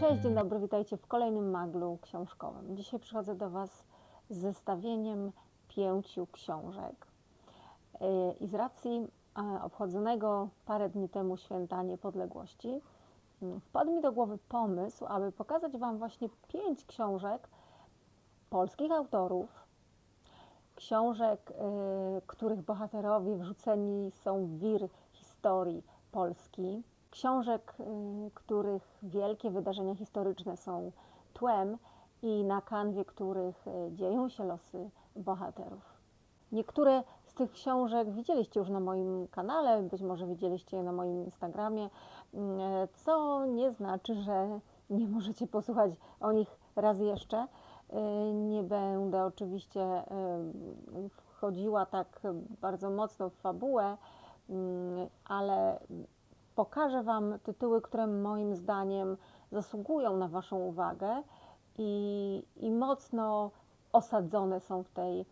Cześć, dzień dobry, witajcie w kolejnym maglu książkowym. Dzisiaj przychodzę do Was z zestawieniem pięciu książek. Yy, I z racji obchodzonego parę dni temu święta niepodległości, mm, wpadł mi do głowy pomysł, aby pokazać Wam właśnie pięć książek polskich autorów, książek, yy, których bohaterowie wrzuceni są w wir historii Polski, książek, y, których wielkie wydarzenia historyczne są tłem i na kanwie których y, dzieją się losy bohaterów. Niektóre z tych książek widzieliście już na moim kanale, być może widzieliście je na moim Instagramie, y, co nie znaczy, że nie możecie posłuchać o nich raz jeszcze. Nie będę oczywiście wchodziła tak bardzo mocno w fabułę, ale pokażę Wam tytuły, które moim zdaniem zasługują na Waszą uwagę i, i mocno osadzone są w tej e,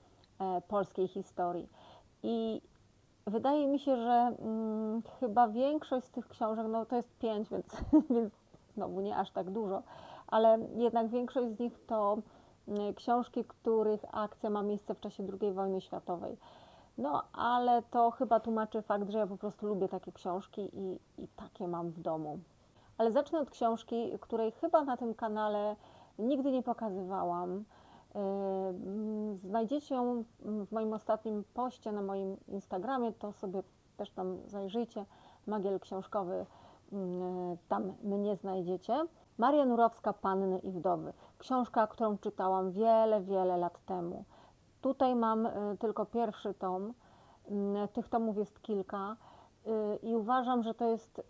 polskiej historii. I wydaje mi się, że mm, chyba większość z tych książek, no to jest pięć, więc, więc znowu nie aż tak dużo, ale jednak większość z nich to mm, książki, których akcja ma miejsce w czasie II wojny światowej. No, ale to chyba tłumaczy fakt, że ja po prostu lubię takie książki i, i takie mam w domu. Ale zacznę od książki, której chyba na tym kanale nigdy nie pokazywałam. Yy, znajdziecie ją w moim ostatnim poście na moim Instagramie, to sobie też tam zajrzyjcie. Magiel książkowy, yy, tam mnie znajdziecie. Maria Nurowska, Panny i Wdowy. Książka, którą czytałam wiele, wiele lat temu. Tutaj mam y, tylko pierwszy tom. Mm, tych tomów jest kilka y, i uważam, że to jest y,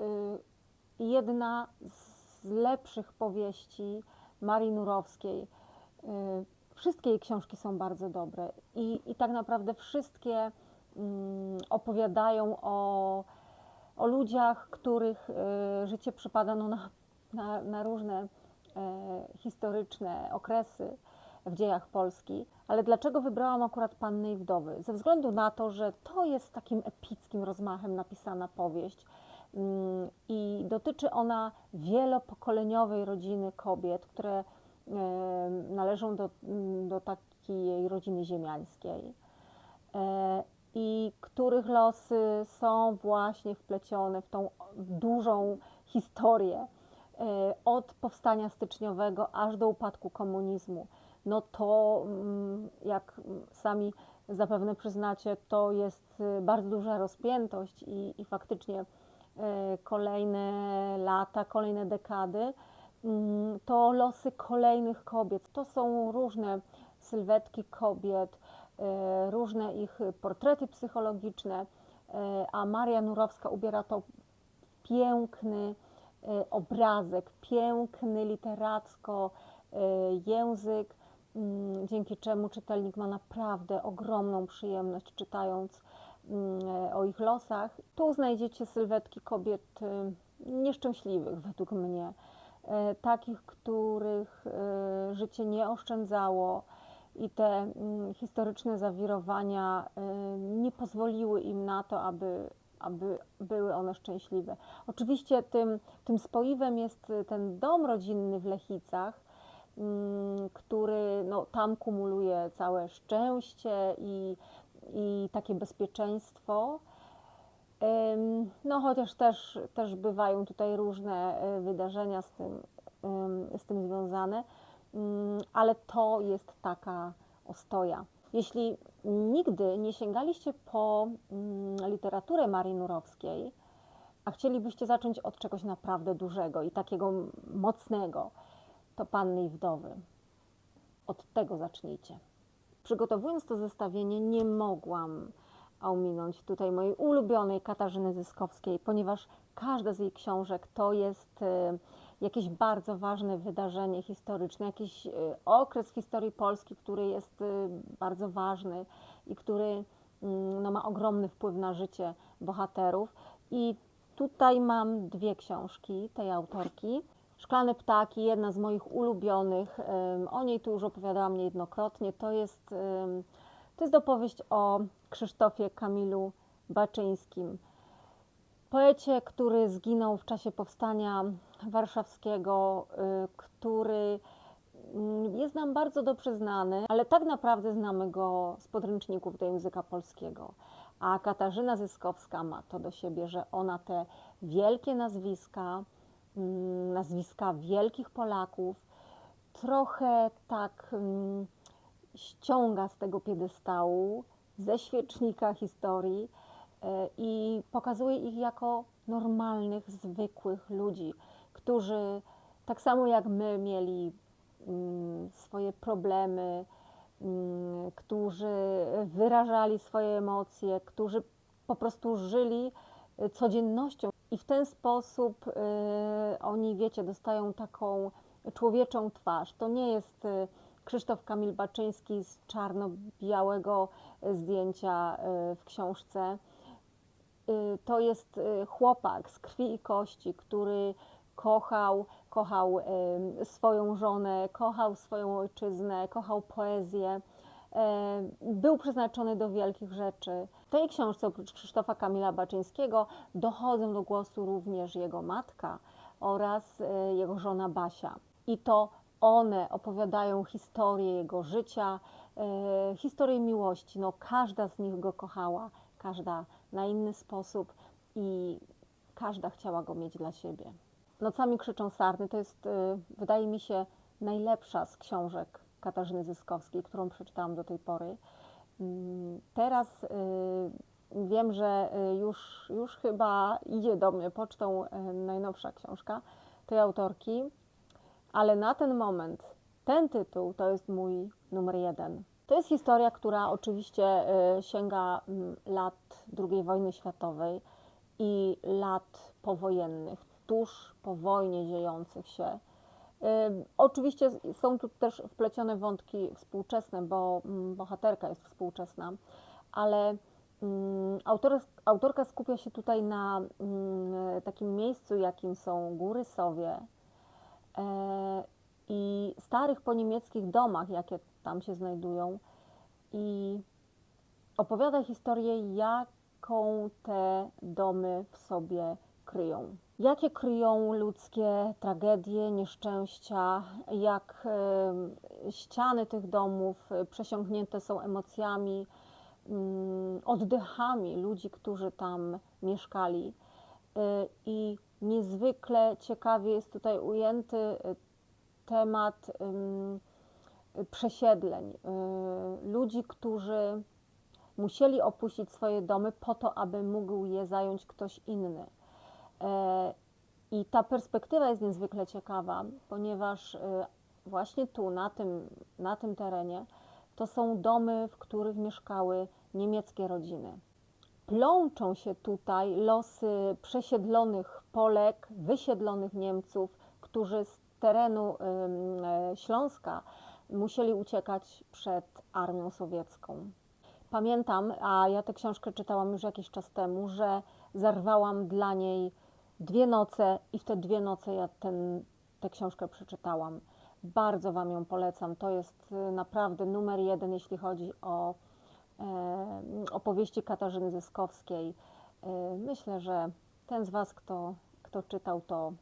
jedna z lepszych powieści Marii Nurowskiej. Wszystkie jej książki są bardzo dobre i, i tak naprawdę wszystkie mm, opowiadają o, o ludziach, których życie przypada no, na, na, na różne e, historyczne okresy w dziejach Polski. Ale dlaczego wybrałam akurat Panny i Wdowy? Ze względu na to, że to jest takim epickim rozmachem napisana powieść mm, i dotyczy ona wielopokoleniowej rodziny kobiet, które należą do, do takiej rodziny ziemiańskiej e, i których losy są właśnie wplecione w tą dużą historię e, od powstania styczniowego aż do upadku komunizmu no to mm, jak sami zapewne przyznacie, to jest y, bardzo duża rozpiętość i, i faktycznie y, kolejne lata, kolejne dekady mm, to losy kolejnych kobiet. To są różne sylwetki kobiet, y, różne ich portrety psychologiczne, a Maria Nurowska ubiera to piękny obrazek, piękny literacko język, dzięki czemu czytelnik ma naprawdę ogromną przyjemność czytając mm, o ich losach. Tu znajdziecie sylwetki kobiet y, nieszczęśliwych według mnie, y, takich, których y, życie nie oszczędzało i te mm, historyczne zawirowania nie pozwoliły im na to, aby, aby były one szczęśliwe. Oczywiście tym, tym spoiwem jest ten dom rodzinny w Lechicach, Mm, który no, tam kumuluje całe szczęście i, i takie bezpieczeństwo. No, chociaż też, też bywają tutaj różne e, wydarzenia z tym, z tym związane, mm, ale to jest taka ostoja. Jeśli nigdy nie sięgaliście po mm, literaturę Marii Nurowskiej, a chcielibyście zacząć od czegoś naprawdę dużego i takiego mocnego, to panny i wdowy. Od tego zacznijcie. Przygotowując to zestawienie, nie mogłam ominąć tutaj mojej ulubionej Katarzyny Zyskowskiej, ponieważ każda z jej książek to jest e, jakieś bardzo ważne wydarzenie historyczne, jakiś e, okres w historii Polski, który jest e, bardzo ważny i który mm, no, ma ogromny wpływ na życie bohaterów. I tutaj mam dwie książki tej autorki. Szklane ptaki, jedna z moich ulubionych. O niej tu już opowiadałam niejednokrotnie. To jest, to jest opowieść o Krzysztofie Kamilu Baczyńskim. poecie, który zginął w czasie powstania warszawskiego, y, który mm, jest nam bardzo dobrze znany, ale tak naprawdę znamy go z podręczników do języka polskiego. A Katarzyna Zyskowska ma to do siebie, że ona te wielkie nazwiska, nazwiska wielkich Polaków, trochę tak mm, ściąga z tego piedestału, ze świecznika historii e, i pokazuje ich jako normalnych, zwykłych ludzi, którzy tak samo jak my mieli mm, swoje problemy, mm, którzy wyrażali swoje emocje, którzy po prostu żyli e, codziennością i w ten sposób e, oni, wiecie, dostają taką człowieczą twarz. To nie jest Krzysztof Kamil Baczyński z czarno-białego zdjęcia y, w książce. Y, to jest y, chłopak z krwi i kości, który kochał, kochał swoją żonę, kochał swoją ojczyznę, kochał poezję. Był przeznaczony do wielkich rzeczy. W tej książce oprócz Krzysztofa Kamila Baczyńskiego dochodzą do głosu również jego matka oraz jego żona Basia. I to one opowiadają historię jego życia, e, historię miłości. No, każda z nich go kochała, każda na inny sposób i każda chciała go mieć dla siebie. Nocami krzyczą sarny to jest, e, wydaje mi się, najlepsza z książek Katarzyny Zyskowskiej, którą przeczytałam do tej pory. Mm, teraz e, wiem, że już, już chyba idzie do mnie pocztą najnowsza książka tej autorki ale na ten moment ten tytuł to jest mój numer jeden. To jest historia, która oczywiście y, sięga mm, lat II wojny światowej i lat powojennych, tuż po wojnie dziejących się. Oczywiście są tu też wplecione wątki współczesne, bo mm, bohaterka jest współczesna, ale mm, autorka skupia się tutaj na takim miejscu, jakim są Góry Sowie, E, i starych po niemieckich domach, jakie tam się znajdują, i opowiada historię, jaką te domy w sobie kryją. Jakie kryją ludzkie tragedie, nieszczęścia, jak e, ściany tych domów przesiąknięte są emocjami, mm, oddechami ludzi, którzy tam mieszkali. E, I Niezwykle ciekawie jest tutaj ujęty y, temat przesiedleń. Ludzi, którzy musieli opuścić swoje domy po to, aby mógł je zająć ktoś inny. E, I ta perspektywa jest niezwykle ciekawa, ponieważ y, właśnie tu, na tym, na tym terenie, to są domy, w których mieszkały niemieckie rodziny plączą się tutaj losy przesiedlonych Polek, wysiedlonych Niemców, którzy z terenu e, Śląska musieli uciekać przed armią sowiecką. Pamiętam, a ja tę książkę czytałam już jakiś czas temu, że zarwałam dla niej dwie noce i w te dwie noce ja ten, tę książkę przeczytałam. Bardzo Wam ją polecam. To jest e, naprawdę numer jeden, jeśli chodzi o opowieści Katarzyny Zyskowskiej. Myślę, że ten z Was, kto, kto czytał, to,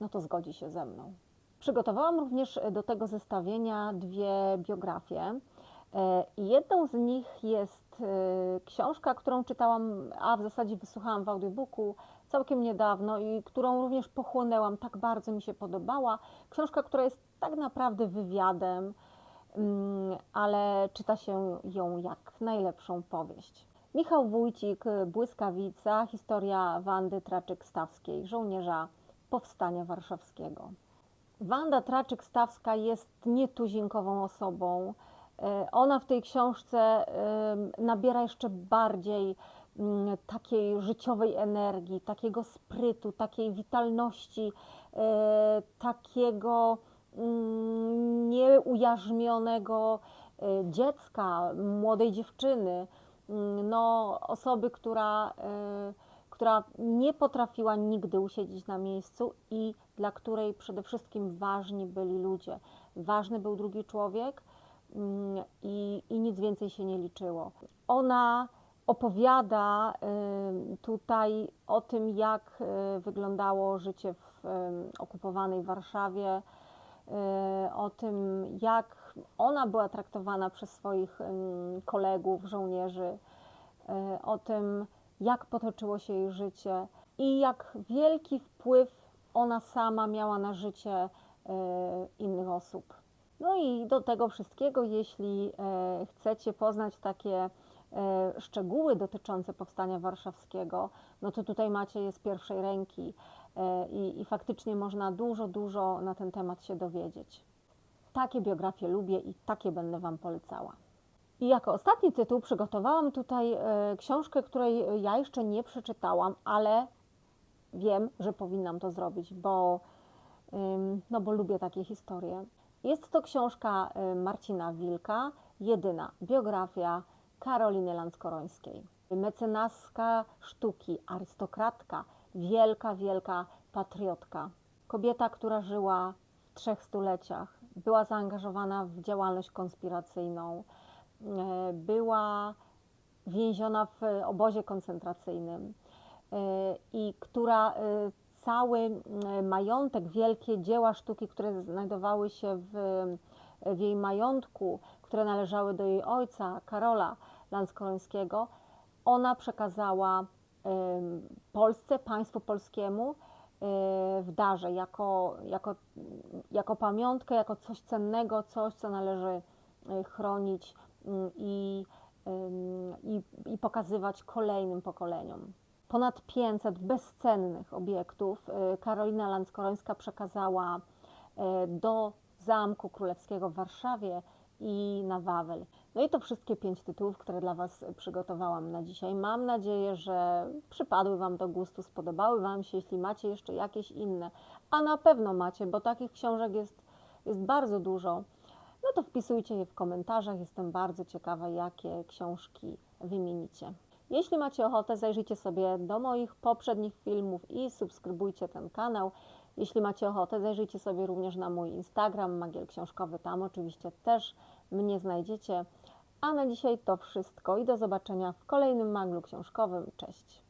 no to zgodzi się ze mną. Przygotowałam również do tego zestawienia dwie biografie. I jedną z nich jest książka, którą czytałam, a w zasadzie wysłuchałam w audiobooku całkiem niedawno i którą również pochłonęłam, tak bardzo mi się podobała. Książka, która jest tak naprawdę wywiadem Mm, ale czyta się ją jak najlepszą powieść. Michał Wójcik, Błyskawica, historia Wandy Traczyk-Stawskiej, żołnierza Powstania Warszawskiego. Wanda Traczyk-Stawska jest nietuzinkową osobą. E, ona w tej książce nabiera jeszcze bardziej takiej życiowej energii, takiego sprytu, takiej witalności, e, takiego Mm, nieujarzmionego y, dziecka, młodej dziewczyny, mm, no, osoby, która, y, która nie potrafiła nigdy usiedzieć na miejscu i dla której przede wszystkim ważni byli ludzie. Ważny był drugi człowiek mm, i, i nic więcej się nie liczyło. Ona opowiada tutaj o tym, jak y, wyglądało życie w okupowanej Warszawie, y, o tym, jak ona była traktowana przez swoich kolegów, żołnierzy, y, o tym, jak potoczyło się jej życie i jak wielki wpływ ona sama miała na życie innych osób. No i do tego wszystkiego, jeśli e, chcecie poznać takie e, szczegóły dotyczące powstania warszawskiego, no to tutaj macie je z pierwszej ręki e, i, i faktycznie można dużo, dużo na ten temat się dowiedzieć. Takie biografie lubię i takie będę Wam polecała. I jako ostatni tytuł przygotowałam tutaj e, książkę, której ja jeszcze nie przeczytałam, ale wiem, że powinnam to zrobić, bo, no bo lubię takie historie. Jest to książka Marcina Wilka, jedyna biografia Karoliny Landskorońskiej. Mecenaska sztuki, arystokratka, wielka, wielka patriotka. Kobieta, która żyła w trzech stuleciach, była zaangażowana w działalność konspiracyjną, e, była więziona w obozie koncentracyjnym e, i która e, cały majątek, wielkie dzieła sztuki, które znajdowały się w, w jej majątku, które należały do jej ojca, Karola Landskorońskiego, ona przekazała Polsce, państwu polskiemu e, w darze, jako, jako, jako pamiątkę, jako coś cennego, coś, co należy e, chronić mm, i, i, i pokazywać kolejnym pokoleniom. Ponad 500 bezcennych obiektów y, Karolina Landskorońska przekazała do Zamku Królewskiego w Warszawie i na Wawel. No i to wszystkie pięć tytułów, które dla Was przygotowałam na dzisiaj. Mam nadzieję, że przypadły Wam do gustu, spodobały Wam się. Jeśli macie jeszcze jakieś inne, a na pewno macie, bo takich książek jest, jest bardzo dużo, no to wpisujcie je w komentarzach. Jestem bardzo ciekawa, jakie książki wymienicie. Jeśli macie ochotę, zajrzyjcie sobie do moich poprzednich filmów i subskrybujcie ten kanał. Jeśli macie ochotę, zajrzyjcie sobie również na mój Instagram, Magiel Książkowy, tam oczywiście też mnie znajdziecie. A na dzisiaj to wszystko i do zobaczenia w kolejnym maglu książkowym. Cześć!